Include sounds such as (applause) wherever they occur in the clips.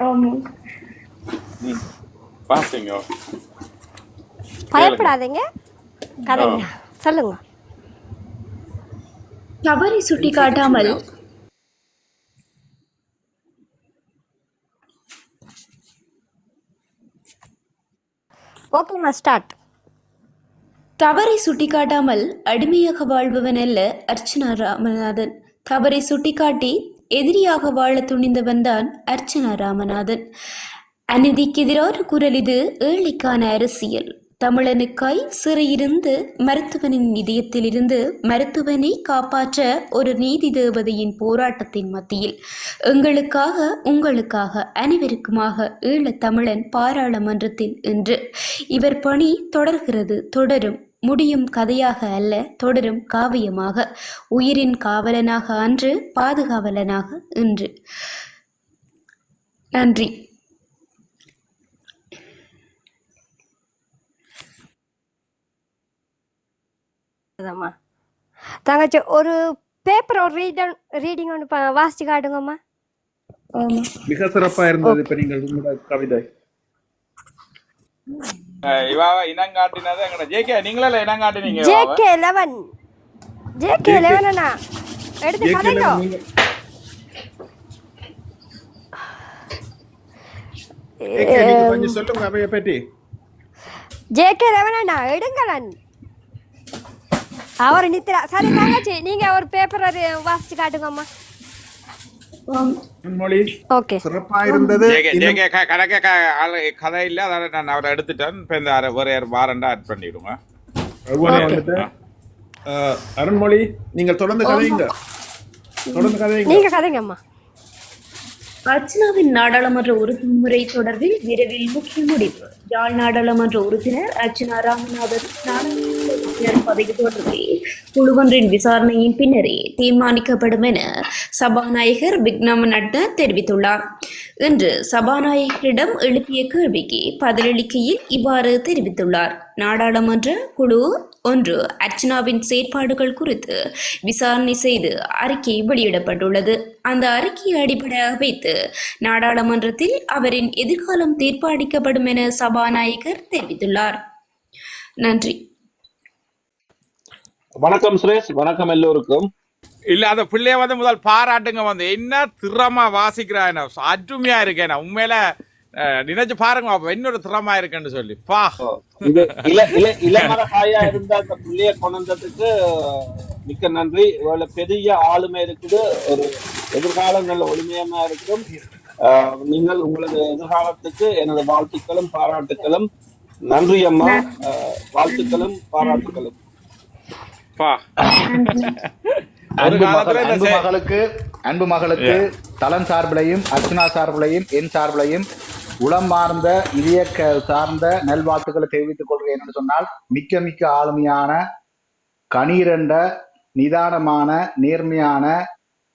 ஆமா. ம் பார்த்தீங்க பயப்படாதீங்க. கதைங்க. சொல்லுங்க. தவறை சுட்டி காட்டாமல் ஓகேம்மா ஸ்டார்ட் தவறை சுட்டிக்காட்டாமல் அடிமையாக வாழ்பவன் அல்ல அர்ச்சனா ராமநாதன். தவறை சுட்டிக்காட்டி எதிரியாக வாழ துணிந்தவன்தான் அர்ச்சனா ராமநாதன். அநீதிக்கு எதிரான குரல் இது ஏழைக்கான அரசியல். தமிழனுக்காய் சிறையிருந்து மருத்துவனின் இதயத்திலிருந்து மருத்துவனை காப்பாற்ற ஒரு நீதி தேவதையின் போராட்டத்தின் மத்தியில். எங்களுக்காக உங்களுக்காக அனைவருக்குமாக ஈழத் தமிழன் பாராளுமன்றத்தில் இன்று. இவர் பணி தொடர்கிறது தொடரும். முடியும் கதையாக அல்ல தொடரும் காவியமாக. உயிரின் காவலனாக அன்று பாதுகாவலனாக இன்று. நன்றி. அதாம்மா. தங்கச்சி ஒரு பேப்பர் ஒரு ரீடர் ரீடிங் ஒன்று ப- வாசிச்சு காட்டுங்கம்மா. மிக சிறப்பா இருந்தது இப்ப நீங்கள் உங்களோட கவிதை. இவாவ இனம் காட்டினது எங்கட? ஜேகே நீங்களே இனம் காட்டினீங்க இவாவ. ஜேகே லெவன் ஜேகே லெவன் அண்ணா. எடுத்து கதைங்க நீங்க ஏகே, நீங்க கொஞ்சம் சொல்லுங்க அவைய பற்றி ஜேகே லெவன் அண்ணா எடுங்களன். அவர் நித்ரா சரி தங்கச்சி நீங்க ஒரு பேப்பர் வாசிச்சு காட்டுங்கம்மா. சிறப்பா இருந்தது கணக்க கதை இல்ல அதனால நான் அவரை எடுத்துட்டேன் இப்ப இந்த வேற யார் வாரண்டா ஆட் பண்ணிடுங்க அருண்மொழி நீங்கள் தொடர்ந்து கதைங்க தொடர்ந்து கதைங்க நீங்க கதைங்கம்மா அர்ச்சனாவின் நாடாளுமன்ற உறுப்பினரை தொடர்பில் விரைவில் முக்கிய முடிவு யாழ் நாடாளுமன்ற உறுப்பினர் அர்ச்சனா ராமநாதன் நாடாளுமன்ற உறுப்பினர் பதவி தொடர்பில் குழுவொன்றின் விசாரணையின் பின்னரே தீர்மானிக்கப்படும் என சபாநாயகர் விக்னம் நட்டா தெரிவித்துள்ளார். இன்று சபாநாயகரிடம் எழுப்பிய கேள்விக்கு பதிலளிக்கையில் இவ்வாறு தெரிவித்துள்ளார். நாடாளுமன்ற குழு ஒன்று அர்ச்சனாவின் செயற்பாடுகள் குறித்து விசாரணை செய்து அறிக்கை வெளியிடப்பட்டுள்ளது. அந்த அறிக்கையை அடிப்படையாக வைத்து நாடாளுமன்றத்தில் அவரின் எதிர்காலம் தீர்ப்பாளிக்கப்படும் என சபாநாயகர் தெரிவித்துள்ளார். நன்றி. வணக்கம் சுரேஷ் வணக்கம் எல்லோருக்கும். இல்ல அந்த பிள்ளைய வந்து முதல் பாராட்டுங்க வந்து. என்ன திறமா வாசிக்கிறான் அருமையா இருக்கேன் உண்மையில நினைச்சு பாருங்க அப்ப இன்னொரு திறமா இருக்குன்னு சொல்லி. பா. இது இள இள இளமர காயா இருந்த அந்த பிள்ளைய கொண்டதுக்கு மிக்க நன்றி. இவ்வளவு பெரிய ஆளுமை இருக்குது. ஒரு எதிர்காலம் நல்ல ஒளிமயமா இருக்கும். நீங்கள் உங்களது எதிர்காலத்துக்கு எனது வாழ்த்துக்களும் பாராட்டுக்களும். நன்றி அம்மா. வாழ்த்துக்களும் பாராட்டுக்களும். அன்பு மகள் மகளுக்கு அன்பு மகளுக்கு தலன் சார்பிலையும் அர்ச்சனா சார்பிலையும் என் சார்பிலையும் உளமார்ந்த இதய க- சார்ந்த நல்வாழ்த்துக்களை தெரிவித்துக் கொள்கிறேன் என்று சொன்னால் மிக்க மிக்க ஆளுமையான கணீரண்ட நிதானமான நேர்மையான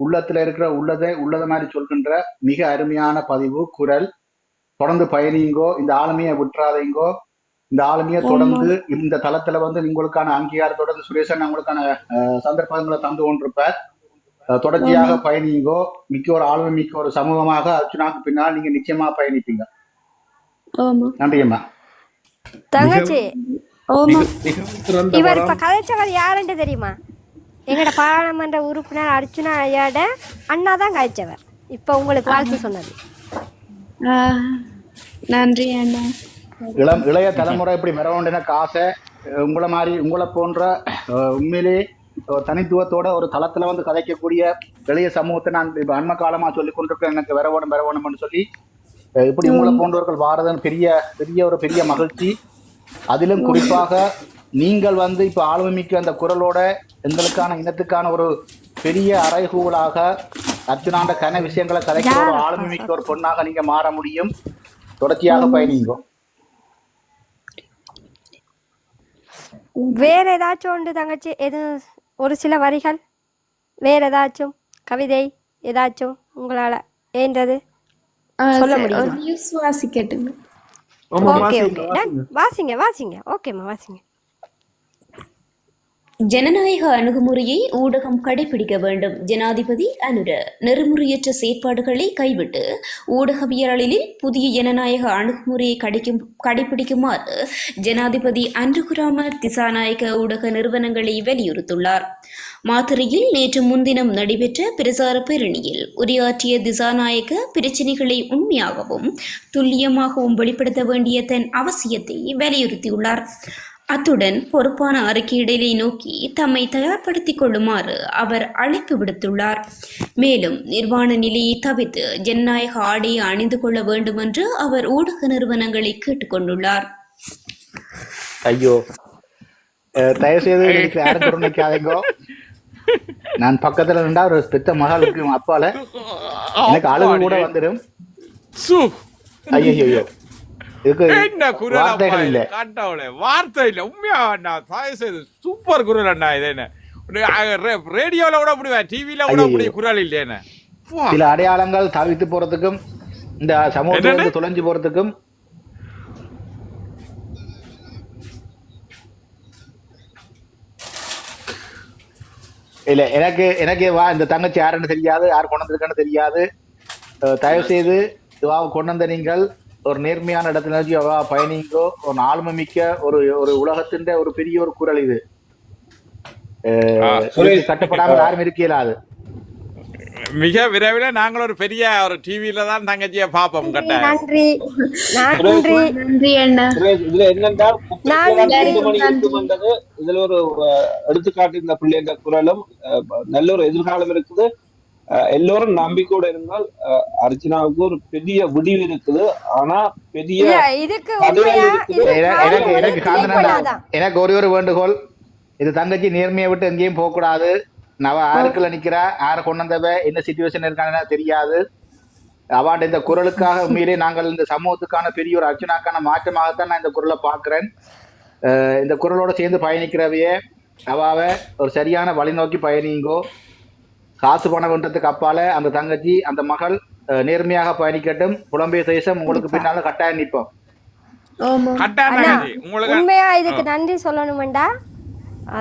உள்ளத்துல இருக்கிற உள்ளதை உள்ளத மாதிரி சொல்கின்ற மிக அருமையான பதிவு குரல். தொடர்ந்து பயணியுங்கோ இந்த ஆளுமையை விட்டுறாதீங்கோ. இந்த ஆளுமையை தொடர்ந்து இந்த தளத்துல வந்து உங்களுக்கான அங்கீகாரத்தோட இந்த சுரேசன் உங்களுக்கான சந்தர்ப்பங்களை தந்து கொண்டிருப்பார். தொடர்ச்சியாக பயணிங்கோ மிக்க ஒரு ஆளுமை மிக்க ஒரு சமூகமாக அர்ச்சனாக்கு பின்னால் நீங்க நிச்சயமா பயணிப்பீங்க. ஆமா. நன்றி அம்மா. தங்கச்சி இவர் இப்ப கதைச்சவர் யாருன்னு தெரியுமா? எங்கட பாராளுமன்ற உறுப்பினர் அர்ச்சுனா ஐயாட அண்ணா தான் கதைச்சவர் இப்ப உங்களுக்கு வாழ்த்து சொன்னது. நன்றி அண்ணா. இளம் இளைய தலைமுறை இப்படி வர அஹ், உங்களை மாதிரி உங்களை போன்ற உண்மையிலே தனித்துவத்தோட ஒரு தளத்துல வந்து கதைக்கக்கூடிய இளைய சமூகத்தை நான் இப்ப அண்மை காலமா சொல்லி கொண்டிருக்கேன் எனக்கு வர வேணும் வர வேணும்னு சொல்லி இப்படி உங்களை போன்றவர்கள் வாரதன் பெரிய பெரிய ஒரு பெரிய மகிழ்ச்சி. அதிலும் குறிப்பாக நீங்கள் வந்து இப்ப ஆளுமைமிக்க அந்த குரலோட எங்களுக்கான இனத்துக்கான ஒரு பெரிய அறைகூலாக அர்ச்சனாண்ட கன விஷயங்களை கதைக்கிற ஒரு ஆளுமைமிக்க ஒரு பொண்ணாக நீங்க மாற முடியும். தொடர்ச்சியாக பயணிங்கோ வேற ஏதாச்சும் உண்டு தங்கச்சி? எது ஒரு சில வரிகள்? வேற ஏதாச்சும்? கவிதை ஏதாச்சும் உங்களால ஏன்றது? சொல்ல முடியுமா? வாசிக்கட்டுங்க. Okay okay. வாசிங்க. வாசிங்க வாசிங்க. ஓகேம்மா வாசிங்க. ஜனநாயக அணுகுமுறையை ஊடகம் கடைபிடிக்க வேண்டும். ஜனாதிபதி அனுர நெறிமுறையற்ற செயற்பாடுகளை கைவிட்டு ஊடகவியலில் புதிய ஜனநாயக அணுகுமுறையை கடைக்கும் கடைபிடிக்குமாறு ஜனாதிபதி அன்றுகுராம திசாநாயக ஊடக நிறுவனங்களை வலியுறுத்துள்ளார் மாத்திரையில் நேற்று முன்தினம் நடைபெற்ற பிரசார பேரணியில் உரையாற்றிய திசாநாயக பிரச்சினைகளை உண்மையாகவும் துல்லியமாகவும் வெளிப்படுத்த வேண்டிய தன் அவசியத்தை வலியுறுத்தியுள்ளார். அத்துடன் பொறுப்பான அறிக்கையிடலை நோக்கி தம்மை தயார்படுத்திக் கொள்ளுமாறு அவர் அழைப்பு விடுத்துள்ளார். மேலும் நிர்வாண நிலையை தவிர்த்து ஜனநாயக ஆடையை அணிந்து கொள்ள வேண்டும் என்று அவர் ஊடக நிறுவனங்களை கேட்டுக்கொண்டுள்ளார் ஐயோ. தயவு செய்து நான் பக்கத்துல இருந்தா ஒரு பெத்த மகளுக்கு அப்பால. (laughs) எனக்கு அழுகு கூட வந்துடும் சு. ஐயோ என்ன குரல் காட்டவளே வார்த்தை இல்ல. உண்மையா அண்ணா தயவு செய்து சூப்பர் குரல் அண்ணா இது என்ன? ரேடியோல கூட முடிவா டிவில கூட. அப்படி குரல் இல்ல என்ன? பா. சில அடையாளங்கள் தவித்து போறதுக்கும் இந்த சமூகத்துல தொலைஞ்சு போறதுக்கும் இல்ல எனக்கு எனக்கு வா இந்த தங்கச்சி யாருன்னு தெரியாது யார் கொண்டு வந்திருக்கான்னு தெரியாது. தயவு செய்து இவா கொண்டு வந்த நீங்கள் ஒரு நேர்மையான இடத்துல அவா பயணிங்கோ ஒரு ஆளுமை மிக்க ஒரு ஒரு உலகத்தின் ஒரு பெரிய ஒரு குரல் இது. கட்டுப்படாமல் யாரும் இருக்க இயலாது மிக விரைவில் நாங்கள் ஒரு பெரிய ஒரு டிவியில தான் தங்கச்சியை பார்ப்போம் கட்ட நன்றி. நன்றி நன்றி அண்ணா. இதுல என்னென்றால் இதுல ஒரு எடுத்துக்காட்டு இந்த பிள்ளைங்க குரலும் நல்ல ஒரு எதிர்காலம் இருக்குது. எல்லோரும் நம்பிக்கையோட இருந்தால் அஹ், அர்ச்சனாவுக்கு ஒரு பெரிய விடிவு இருக்குது. ஆனா பெரிய எனக்கு ஒரே ஒரு வேண்டுகோள். இது தங்கச்சி நேர்மையை விட்டு எங்கேயும் போக கூடாது நவ ஆறுக்குள்ள நிக்கிறா ஆறு கொண்டு வந்தவ என்ன சுச்சுவேஷன் இருக்கான்னு தெரியாது. அவாண்ட இந்த குரலுக்காக (laughs) உண்மையிலே நாங்கள் இந்த சமூகத்துக்கான பெரிய ஒரு அர்ச்சனாக்கான மாற்றமாகத்தான் நான் இந்த குரலை பார்க்கிறேன். அஹ் இந்த குரலோட சேர்ந்து பயணிக்கிறவையே அவாவ ஒரு சரியான வழி நோக்கி பயணிங்கோ. காசு பணம் பண்றதுக்கு அப்பால அந்த தங்கச்சி அந்த மகள் நேர்மையாக பயணிக்கட்டும். புலம்பெயர் தேசம் உங்களுக்கு பின்னால கட்டாயம் நிற்போம். உண்மையா இதுக்கு நன்றி சொல்லணுமெண்டா?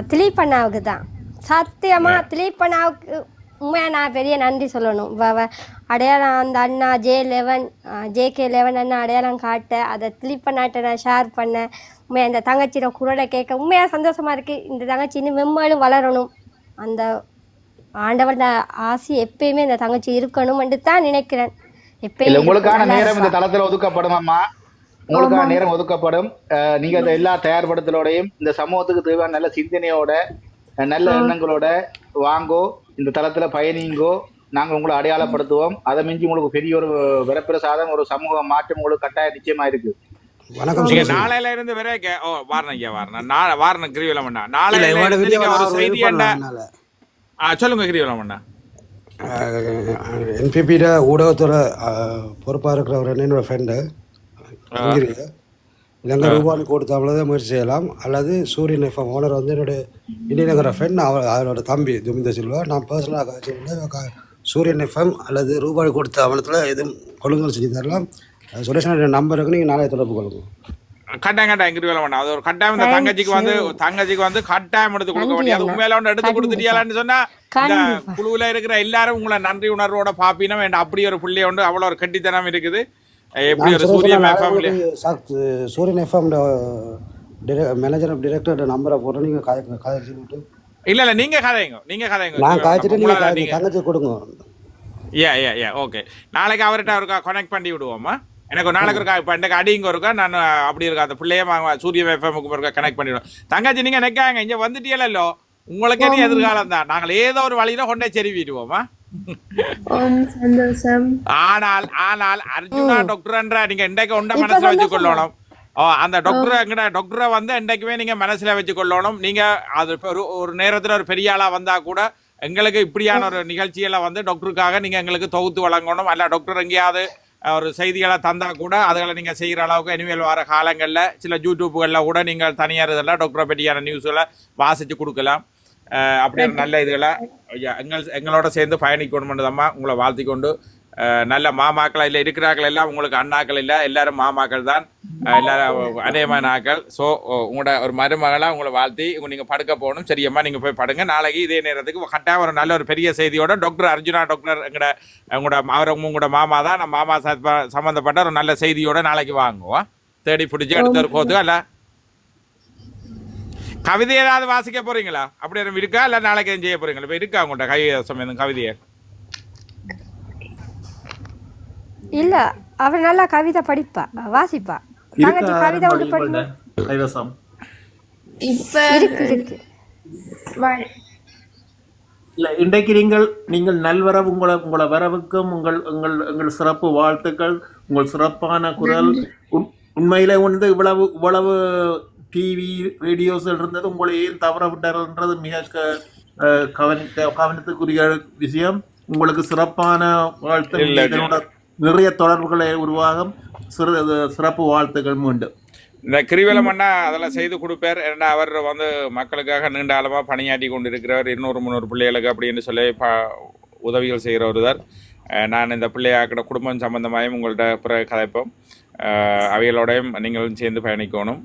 திலீப் அண்ணாவுக்கு தான். சத்தியமா திலீப் அண்ணாவுக்கு உண்மையா நான் பெரிய நன்றி சொல்லணும். வ- வ- அடையாளம் அந்த அண்ணா J eleven J K eleven அண்ணா அடையாளம் காட்ட அதை திலீப் அண்ணாட்ட நான் ஷேர் பண்ணேன் உண்மையா இந்த தங்கச்சியோட குரலை கேட்க உண்மையா சந்தோஷமா இருக்கு. இந்த தங்கச்சி இன்னும் மெம்மாலும் வளரணும். அந்த ஆண்டவன் ஆசை எப்பயுமே இந்த தங்கச்சி இருக்கணும்னு தான் நினைக்கிறேன். எப்பயும் உங்களுக்கான நேரம் இந்த. தளத்துல ஒதுக்கப்படும் அம்மா. உங்களுக்கான நேரம் ஒதுக்கப்படும். நீங்க இந்த எல்லா தயார்படுத்தலோடையும் இந்த சமூகத்துக்கு தேவையான நல்ல சிந்தனையோட நல்ல எண்ணங்களோட வாங்கோ இந்த தளத்துல பயணிங்கோ நாங்க உங்களை அடையாளப்படுத்துவோம். அதை மிஞ்சி உங்களுக்கு பெரிய ஒரு வரப்பிரசாதம் ஒரு சமூக மாற்றம் உங்களுக்கு கட்டாயம் நிச்சயமா இருக்கு வணக்கம் நாளையில இருந்து வரைக்க ஓ வாரணம் ஐயா வாரணம். நாளை வாரணம் இல்ல நாளையில செய்தி சொல்லுங்க கிரிவலம் அண்ணா. என்பிபியிட ஊடகத்தோட அஹ், பொறுப்பா இருக்கிறவர் என்னோட ஃப்ரெண்டு இங்கிரிய இலங்கை ரூபாய் கொடுத்தாமலே முயற்சி செய்யலாம். அல்லது சூரியன் எஃப்எம் ஓனர் வந்து என்னோட இந்தியநகர ஃப்ரெண்ட் அவர் அவரோட தம்பி துமிந்த சில்வா. நான் பர்சனலாக சூரியன் எஃப்எம் அல்லது ரூபாய் கொடுத்த அவனத்தில் எதுவும் கொள்ளுங்கள் செஞ்சு தரலாம். சுரேஷனோட நம்பருக்கு நீங்கள் நாளைய தொடர்பு கொள்ளுங்க. கட்டாயம் கட்டாயம் கிரிவலம் அண்ணா அது ஒரு கட்டாயம் இந்த தங்கச்சிக்கு வந்து தங்கச்சிக்கு வந்து கட்டாயம் எடுத்து கொடுக்க வேண்டியது. அண்ணா. உண்மையில ஒன்று எடுத்து கொடுத்துட்டியாலான்னு சொன்னா இந்த. குழுவுல இருக்கிற எல்லாரும் உங்களை நன்றி உணர்வோட பாப்பினம். வேண்டாம் அப்படி ஒரு பிள்ளை உண்டு. அவ்வளவு ஒரு கெட்டித்தனம் இருக்குது. எப்படி ஒரு Surya Suresh family chalk Suryan FM manager of director நம்பரை போட்டு நீங்கள் சொல்லிட்டு. இல்ல இல்ல நீங்க கதைங்க. நீங்க கதைங்க. நான் காய்ச்சிட்டு நீங்க தங்கச்சி கொடுங்க. ஏ ஏ ஏ ஓகே நாளைக்கு அவர்கிட்ட இருக்கா கனெக்ட் பண்ணி விடுவோமா எனக்கு ஒரு நாளைக்கு இருக்கா? இப்போ எனக்கு அடிங்க இருக்கா? நான் அப்படி இருக்கா? அந்த பிள்ளைய வாங்க சூரிய எஃப்எம்க்கு இருக்கா கனெக்ட் பண்ணிவிடுவோம் தங்கச்சி நீங்க நிற்காங்க இங்க வந்துட்டீங்களோ உங்களுக்கே நீ எதிர்காலம் தான். நாங்கள் ஏதோ ஒரு வழியில கொண்டே சந்தோஷம். ஆனால் ஆனால் அர்ஜுனா டாக்டர்ன்ற நீங்க இன்றைக்கு உண்ட மனசுல வச்சு சந்தோஷமா? கொள்ளணும் ஓ அந்த டாக்டர் எங்கட? டாக்டரை வந்து என்றைக்குமே நீங்க மனசுல வச்சு கொள்ளணும் நீங்க அது ஒரு ஒரு நேரத்துல ஒரு பெரிய ஆளா வந்தா கூட எங்களுக்கு இப்படியான ஒரு நிகழ்ச்சியெல்லாம் வந்து டாக்டருக்காக நீங்க எங்களுக்கு தொகுத்து வழங்கணும். அல்ல டாக்டர் எங்கேயாவது ஒரு செய்திகளை தந்தால் கூட அதுகளை நீங்கள் செய்கிற அளவுக்கு இனிமேல் வர காலங்களில் சில யூடியூப்புகளில் கூட நீங்கள் தனியார் இதெல்லாம் டாக்டரை பற்றியான நியூஸ்களை வாசித்து கொடுக்கலாம். அஹ், அப்படி நல்ல இதுகளை எங்கள் எங்களோட சேர்ந்து பயணிக்கணும்ன்றதம்மா உங்களை வாழ்த்தி கொண்டு நல்ல மாமாக்கள் இல்லை இருக்கிறார்கள் எல்லாம் உங்களுக்கு அண்ணாக்கள் இல்லை எல்லாரும் மாமாக்கள் தான். எல்லாரும் அநேகமான ஆக்கள். ஸோ உங்களோட ஒரு மருமகளாக உங்களை வாழ்த்தி உங்க நீங்க படுக்க போகணும். சரியம்மா நீங்க போய் படுங்க. நாளைக்கு இதே நேரத்துக்கு கட்டாயம் ஒரு நல்ல ஒரு பெரிய செய்தியோட டாக்டர் அர்ஜுனா டாக்டர் எங்கட உங்களோட அவர் உங்களோட மாமா தான். நம்ம மாமா சம்பந்த- சம்பந்தப்பட்ட ஒரு நல்ல செய்தியோட நாளைக்கு வாங்குவோம். தேடி பிடிச்சி அடுத்த ஒரு போதும் அல்ல? கவிதை ஏதாவது வாசிக்க போறீங்களா? அப்படி எதுவும் இருக்கா? இல்லை நாளைக்கு எதுவும் செய்ய போறீங்களா? இப்போ இருக்கா உங்கள்கிட்ட கவிதை எதுவும் கவிதையை? இல்ல அவ நல்லா கவிதை படிப்பா வாசிப்பா. கைவசம் இப்ப இல்ல இன்றைக்கு நீங்கள் நீங்கள் நல்வரவு உங்களை உங்களை வரவுக்கும் உங்கள் உங்கள் உங்கள் சிறப்பு வாழ்த்துக்கள் உங்கள் சிறப்பான குரல். உண்- உண்மையிலே வந்து இவ்வளவு இவ்வளவு டிவி ரேடியோஸ் இருந்தது உங்களை ஏன் தவற விட்டார்ன்றது மிக கவனிக்க கவனத்துக்குரிய விஷயம். உங்களுக்கு சிறப்பான வாழ்த்து நிறைய தொடர்புகளை உருவாகும். சிறு சிறப்பு வாழ்த்துக்களும் உண்டு இந்த கிரிவலம் அண்ணா அதெல்லாம் செய்து கொடுப்பார். ஏன்னா அவர் வந்து மக்களுக்காக நீண்ட காலமாக பணியாற்றி கொண்டு இருக்கிறவர் இன்னொரு முன்னூறு பிள்ளைகளுக்கு அப்படின்னு சொல்லி ப உதவிகள் செய்கிறவர் தான் நான் இந்த பிள்ளையாக்கிட குடும்பம் சம்பந்தமாயும் உங்கள்கிட்ட பிறகு கதைப்போம். அவைகளோடையும் நீங்களும் சேர்ந்து பயணிக்கணும்.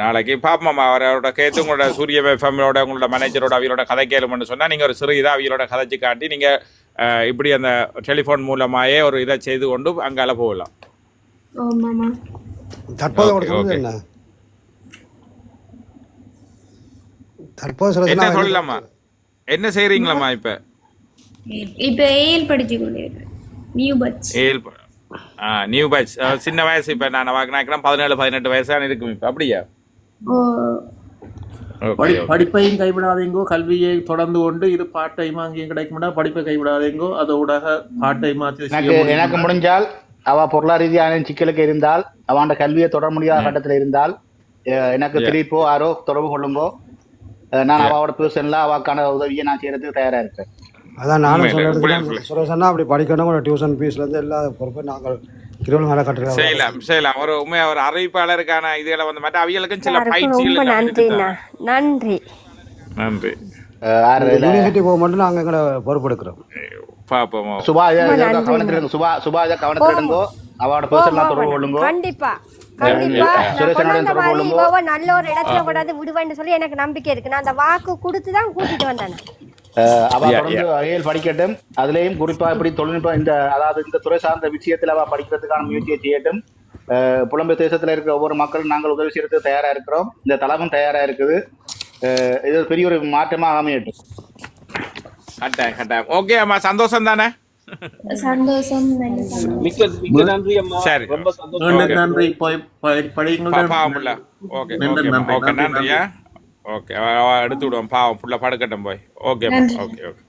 நாளைக்கு பாப்போம். அவரோட கேட்டு உங்களோட சூரிய ஃபேமிலியோட உங்களோட மேனேஜரோட அவையோட கதை கேளுமென்னு சொன்னால் நீங்கள் ஒரு சிறு இதாக அவையோட கதைச்சு காட்டி நீங்கள் இப்படி அந்த டெலிஃபோன் மூலமாயே ஒரு இதை செய்து கொண்டு அங்கால போகலாம். தற்போது. என்ன? தற்போது என்ன சொல்லலாமா? என்ன இப்போ? இப்ப ஏஎல் படிச்சு கொண்டு இருக்கேன் நியூ பட்ச் ஆ நியூ பேட்ச் சின்ன வயசு இப்போ நான் வாங்கினாக்கிறேன் பதினேழு பதினெட்டு வயசான இருக்கும் இப்போ. அப்படியா. படிப்பையும் கைவிடாதீங்கோ கல்வியை தொடர்ந்து கொண்டு இது பார்ட் டைமா அங்கேயும் கிடைக்கும்னா படிப்பை கைவிடாதீங்கோ அதோட பார்ட் டைமா எனக்கு முடிஞ்சால் அவ பொருளாதார ரீதியான சிக்கலுக்கு இருந்தால் அவன் கல்வியை தொடர முடியாத கட்டத்தில் இருந்தால் எனக்கு. திருப்போ யாரோ தொடர்பு அஹ், நான் அவளோட பேர்சன்ல அவக்கான உதவியை நான் செய்யறதுக்கு தயாரா இருக்கேன் அதான் நானும் சொல்றது. சுரேஷன்னா அப்படி படிக்கணும் டியூஷன் ஃபீஸ்லேருந்து எல்லா பொறுப்பும் நாங்கள் திருவள்ளூர் மேலே கட்டுறோம். செய்யலாம் செய்யலாம். ஒரு உண்மையா ஒரு அறிவிப்பாளருக்கான இதுகளை வந்து மற்ற அவியலுக்கும் சில பயிற்சிகள்? நன்றி. நன்றி. இல்ல, யூனிவர்சிட்டி போக மட்டும் நாங்கள் எங்களை பொறுப்பெடுக்கிறோம். பாப்போம் சுபா. கவனத்தில் சுபா சுபா இதை கவனத்தில் இருங்கோ. அவளோட பேர்சன்லாம் தொடர்பு கொள்ளுங்கோ. கண்டிப்பா. கண்டிப்பா. நல்ல ஒரு இடத்துல கொண்டாந்து விடுவேன்னு சொல்லி எனக்கு நம்பிக்கை இருக்கு. நான் அந்த வாக்கு கொடுத்து தான் கூட்டிட்டு வந்தேன் அவ தொடர்ந்து வகையில் படிக்கட்டும். அதுலயும் குறிப்பா இப்படி தொழில்நுட்பம் இந்த அதாவது இந்த துறை சார்ந்த விஷயத்துல அவ படிக்கிறதுக்கான முயற்சியை செய்யட்டும். புலம்பெயர் தேசத்துல இருக்கிற ஒவ்வொரு மக்களும் நாங்கள் உதவி செய்யறதுக்கு தயாரா இருக்கிறோம். இந்த தளமும் தயாரா இருக்குது. இது ஒரு பெரிய ஒரு மாற்றமாக அமையட்டும் கட்டாயம் கட்டாயம். ஓகே அம்மா சந்தோஷம் தானே? சந்தோஷம் நன்றி. சரி. ரொம்ப சந்தோஷம். நன்றி ஓகே ஓகே ஓகே நன்றி, நன்றியா? ஓகே எடுத்து விடுவோம். பாவம் ஃபுல்லாக படுக்கட்டும் போய். Okay okay okay okay